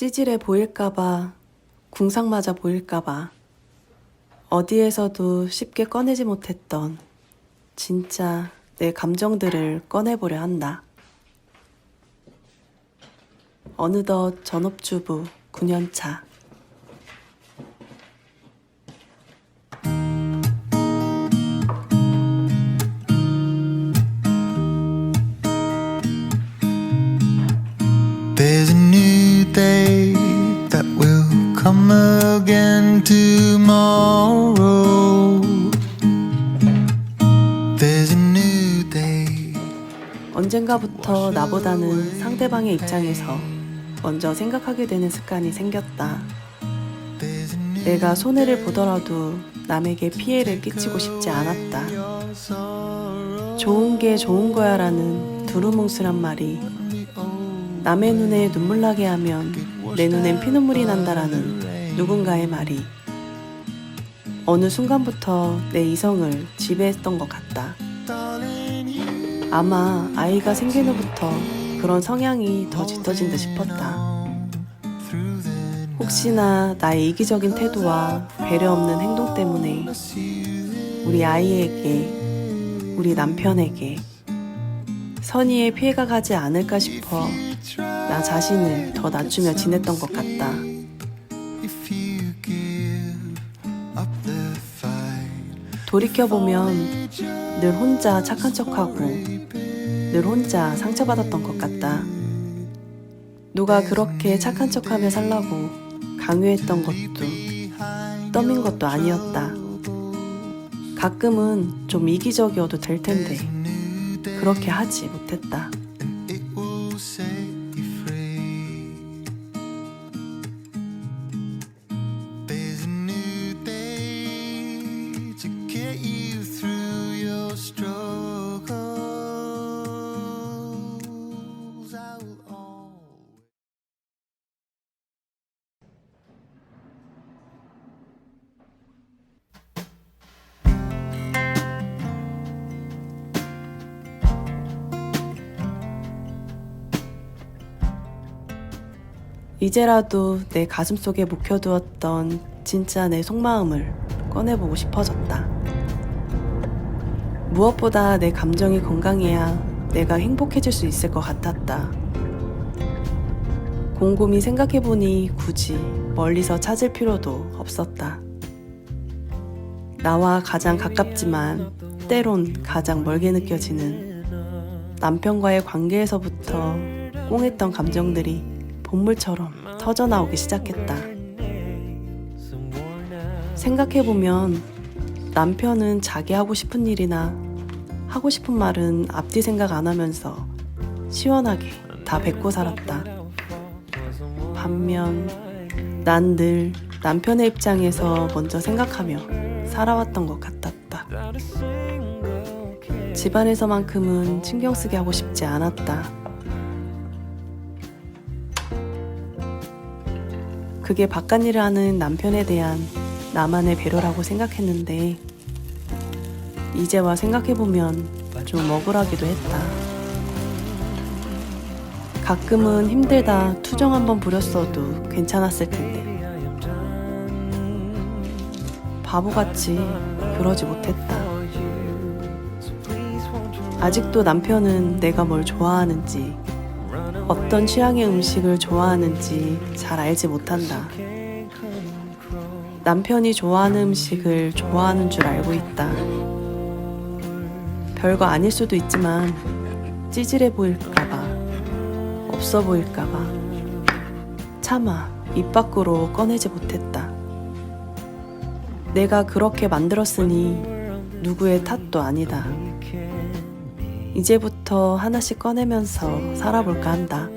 찌질해 보일까봐, 궁상 맞아 보일까봐, 어디에서도 쉽게 꺼내지 못했던 진짜 내 감정들을 꺼내보려 한다. 어느덧 전업주부 9년차. 언젠가부터 나보다는 상대방의 입장에서 먼저 생각하게 되는 습관이 생겼다. 내가 손해를 보더라도 남에게 피해를 끼치고 싶지 않았다. 좋은 게 좋은 거야 라는 두루뭉술한 말이 남의 눈에 눈물 나게 하면 내 눈엔 피눈물이 난다라는 누군가의 말이 어느 순간부터 내 이성을 지배했던 것 같다. 아마 아이가 생긴 후부터 그런 성향이 더 짙어진 듯 싶었다. 혹시나 나의 이기적인 태도와 배려 없는 행동 때문에 우리 아이에게, 우리 남편에게 선의의 피해가 가지 않을까 싶어 나 자신을 더 낮추며 지냈던 것 같다. 돌이켜보면 늘 혼자 착한 척하고 늘 혼자 상처받았던 것 같다. 누가 그렇게 착한 척하며 살라고 강요했던 것도 떠민 것도 아니었다. 가끔은 좀 이기적이어도 될 텐데 그렇게 하지 못했다. 이제라도 내 가슴 속에 묵혀두었던 진짜 내 속마음을 꺼내보고 싶어졌다. 무엇보다 내 감정이 건강해야 내가 행복해질 수 있을 것 같았다. 곰곰이 생각해보니 굳이 멀리서 찾을 필요도 없었다. 나와 가장 가깝지만 때론 가장 멀게 느껴지는 남편과의 관계에서부터 꽁했던 감정들이 본물처럼 터져나오기 시작했다. 생각해보면 남편은 자기 하고 싶은 일이나 하고 싶은 말은 앞뒤 생각 안 하면서 시원하게 다 뱉고 살았다. 반면 난 늘 남편의 입장에서 먼저 생각하며 살아왔던 것 같았다. 집안에서만큼은 신경 쓰게 하고 싶지 않았다. 그게 바깥 일을 하는 남편에 대한 나만의 배려라고 생각했는데 이제와 생각해보면 좀 억울하기도 했다. 가끔은 힘들다 투정 한번 부렸어도 괜찮았을 텐데 바보같이 그러지 못했다. 아직도 남편은 내가 뭘 좋아하는지 어떤 취향의 음식을 좋아하는지 잘 알지 못한다. 남편이 좋아하는 음식을 좋아하는 줄 알고 있다. 별거 아닐 수도 있지만 찌질해 보일까봐, 없어 보일까봐 차마 입 밖으로 꺼내지 못했다. 내가 그렇게 만들었으니 누구의 탓도 아니다. 이제부터 하나씩 꺼내면서 살아볼까 한다.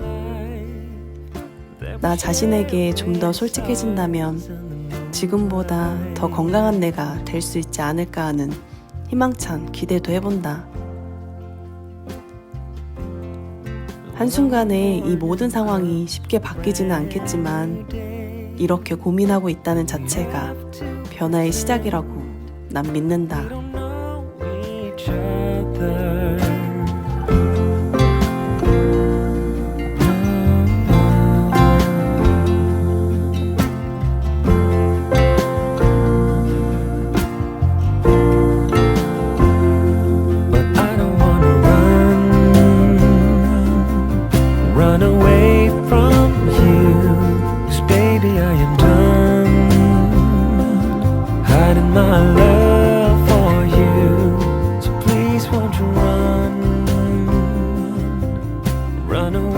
나 자신에게 좀 더 솔직해진다면 지금보다 더 건강한 내가 될 수 있지 않을까 하는 희망찬 기대도 해본다. 한순간에 이 모든 상황이 쉽게 바뀌지는 않겠지만 이렇게 고민하고 있다는 자체가 변화의 시작이라고 난 믿는다. away from you. Cause baby I am done Hiding my love for you. So please won't you run Run away.